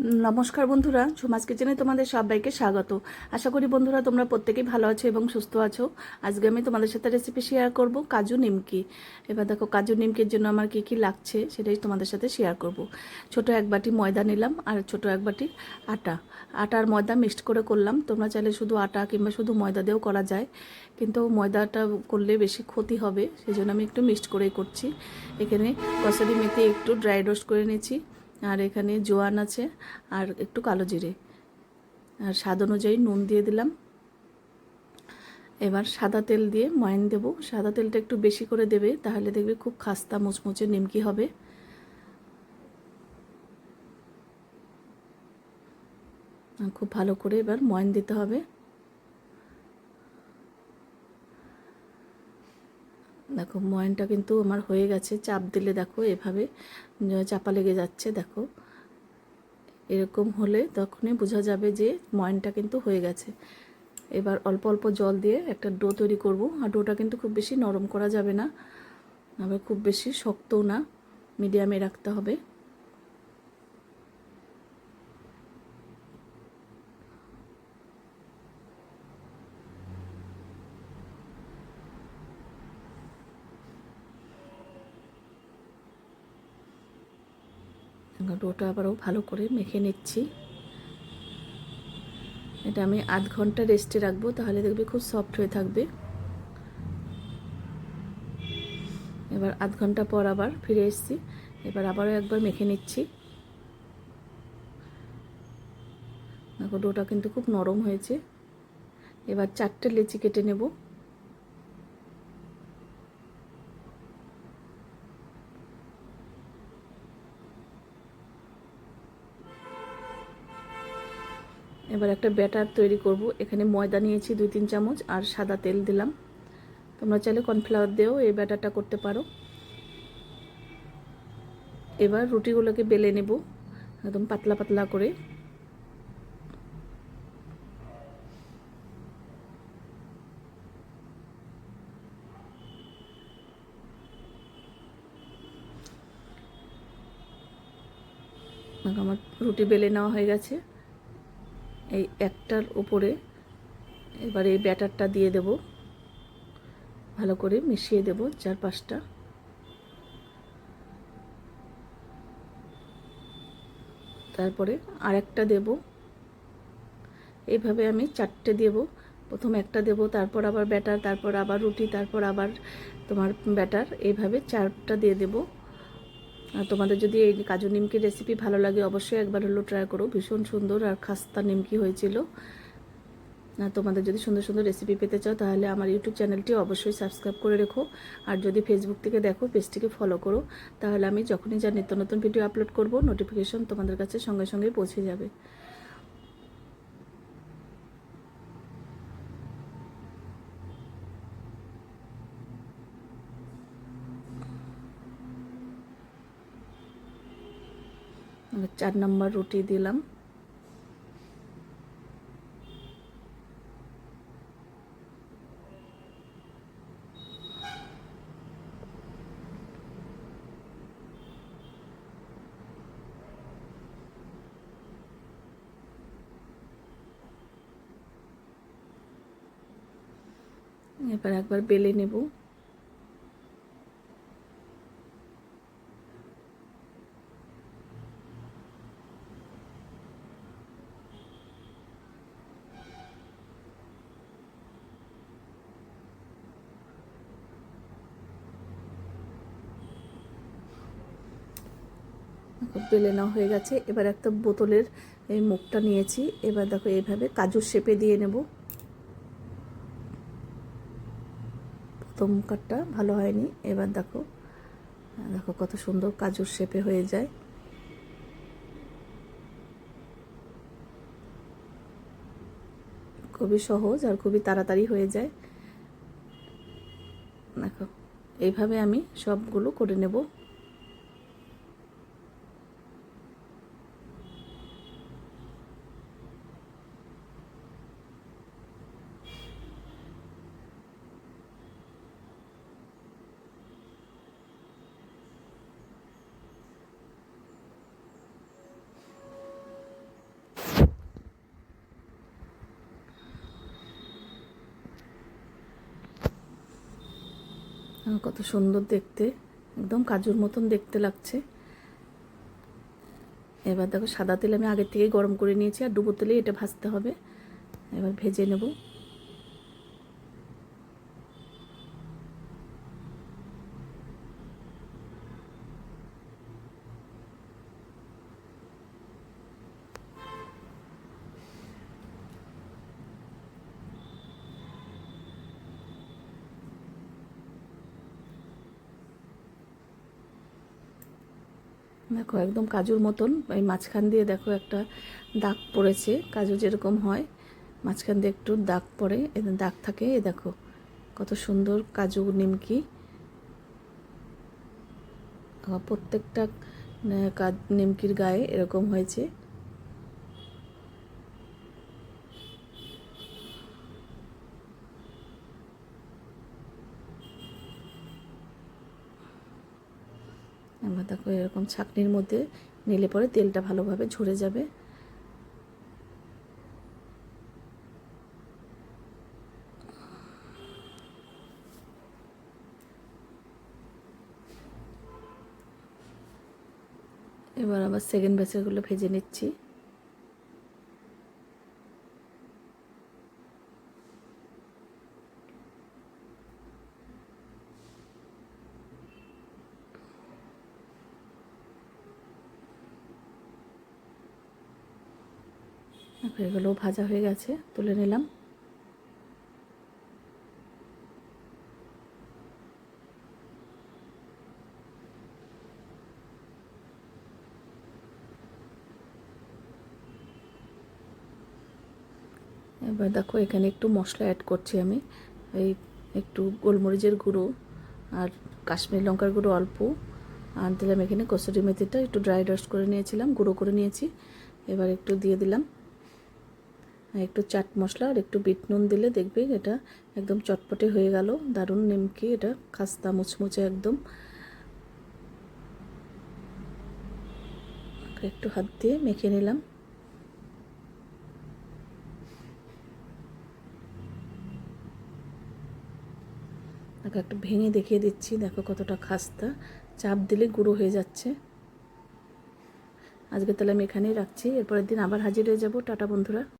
নমস্কার বন্ধুরা, সমাজ কিচেনে তোমাদের সবাইকে স্বাগত। আশা করি বন্ধুরা তোমরা প্রত্যেকেই ভালো আছো এবং সুস্থ আছো। আজকে আমি তোমাদের সাথে রেসিপি শেয়ার করব কাজু নিমকি। এবার দেখো, কাজু নিমকির জন্য আমার কি কি লাগছে সেটাই তোমাদের সাথে শেয়ার করব। ছোট এক বাটি ময়দা নিলাম আর ছোট এক বাটি আটা। আটা আর ময়দা মিক্সড করে করলাম। তোমরা চাইলে শুধু আটা কিংবা শুধু ময়দা দিয়েও করা যায়। কিন্তু ময়দাটা করলে বেশি ক্ষতি হবে সেই জন্য আমি একটু মিক্সড করেই করছি। এখানে কসারি মেথি একটু ড্রাই রোস্ট করে নিয়েছি। আর এখানে জোয়ান আছে আর একটু কালো জিরে। আর স্বাদ অনুযায়ী নুন দিয়ে দিলাম। এবার সাদা তেল দিয়ে ময়ন দেব। সাদা তেলটা একটু বেশি করে দেবে, তাহলে দেখবে খুব খাস্তা মুচমুচে নিমকি হবে। খুব ভালো করে এবার ময়ন দিতে হবে। দেখো, ময়নটা কিন্তু আমার হয়ে গেছে, চাপ দিলে দেখো এভাবে চাপা লেগে যাচ্ছে, দেখো। এরকম হলে তখনই বোঝা যাবে যে ময়নটা কিন্তু হয়ে গেছে। এবার অল্প অল্প জল দিয়ে একটা ডো তৈরি করব। আর ডোটা কিন্তু খুব বেশি নরম করা যাবে না, আবার খুব বেশি শক্তও না, মিডিয়ামে রাখতে হবে। ডোটা আবারও ভালো করে মেখে নিচ্ছি। এটা আমি আধ ঘণ্টা রেস্টে রাখব, তাহলে দেখবে খুব সফট হয়ে থাকবে। এবার আধ ঘণ্টা পর আবার ফিরে এসেছি, এবার আবারও একবার মেখে নিচ্ছি। দেখো ডোটা কিন্তু খুব নরম হয়েছে। এবার চারটে লেচি কেটে নেব। এবার একটা ব্যাটার তৈরি করব। এখানে ময়দা নিয়েছি দুই তিন চামচ আর সাদা তেল দিলাম। তোমরা চাইলে কর্নফ্লাওয়ার দিয়েও এই ব্যাটারটা করতে পারো। এবার রুটিগুলোকে বেলে নেব একদম পাতলা পাতলা করে। আমার রুটি বেলে নেওয়া হয়ে গেছে। এই একটার উপরে এবার এই ব্যাটারটা দিয়ে দেব। ভালো করে মিশিয়ে দেব চার পাঁচটা তারপরে আরেকটা দেব। এইভাবে আমি চারটে দেব। প্রথম একটা দেব, তারপর আবার ব্যাটার, তারপর আবার রুটি, তারপর আবার তোমার ব্যাটার। এইভাবে চারটা দিয়ে দেবো। তোমাদের যদি এই কাজু নিমকির রেসিপি ভালো লাগে, অবশ্যই একবার হলো ট্রাই করো। ভীষণ সুন্দর আর খাস্তা নিমকি হয়েছিল। তোমাদের যদি সুন্দর সুন্দর রেসিপি পেতে চাও, তাহলে আমার ইউটিউব চ্যানেলটি অবশ্যই সাবস্ক্রাইব করে রেখো। আর যদি ফেসবুক থেকে দেখো পেজটিকে ফলো করো। তাহলে আমি যখনই যা নিত্য নতুন ভিডিও আপলোড করব নোটিফিকেশন তোমাদের কাছে সঙ্গে সঙ্গে পৌঁছে যাবে। চার নম্বর রুটি দিলাম। এবার একবার বেলে নেব। বেলে নেওয়া হয়ে গেছে। এবার একটা বোতলের এই মুখটা নিয়েছি। এবার দেখো এইভাবে কাজুর শেপে দিয়ে নেব। প্রথম কাঠটা ভালো হয়নি। এবার দেখো দেখো কত সুন্দর কাজুর শেপে হয়ে যায়। খুবই সহজ আর খুবই তাড়াতাড়ি হয়ে যায়। দেখো, এইভাবে আমি সবগুলো করে নেব। কত সুন্দর দেখতে। একদম কাজুর মতন দেখতে লাগছে। এবার দেখো সাদা তেল আমি আগের থেকে গরম করে নিয়েছি, আর ডুবো তেলেই এটা ভাজতে হবে। এবার ভেজে নেব। দেখো, একদম কাজুর মতন। এই মাঝখান দিয়ে দেখো একটা দাগ পড়েছে, কাজু যেরকম হয়। মাঝখান দিয়ে একটু দাগ পড়ে দাগ থাকে, এ দেখো কত সুন্দর কাজু নিমকি। প্রত্যেকটা কাজ- নিমকির গায়ে এরকম হয়েছে। এবার দেখো এরকম ছাঁকনির মধ্যে নিলে পরে তেলটা ভালোভাবে ঝরে যাবে। এবার আবার সেকেন্ড ব্যাচেরগুলো ভেজে নিচ্ছি দেখো এগুলোও ভাজা হয়ে গেছে, তুলে নিলাম। এবার দেখো, এখানে একটু মশলা অ্যাড করছি আমি। এই একটু গোলমরিচের গুঁড়ো আর কাশ্মীর লঙ্কার গুঁড়ো অল্প। আর দিলাম এখানে কসুরি মেথিটা, একটু ড্রাই রোস্ট করে নিয়েছিলাম, গুঁড়ো করে নিয়েছি। এবার একটু দিয়ে দিলাম। একটু চাট মশলা আর একটু বিট নুন দিলে দেখবে এটা একদম চটপটে হয়ে গেল। দারুণ নিমকি এটা, খাস্তা মুচমুচে একদম। একটু হাত দিয়ে মেখে নিলাম। একটু ভেঙে দেখিয়ে দিচ্ছি, দেখো কতটা খাস্তা। চাপ দিলে গুঁড়ো হয়ে যাচ্ছে। আজকে তাহলে আমি এখানেই রাখছি, এরপরের দিন আবার হাজির হয়ে যাব। টাটা বন্ধুরা।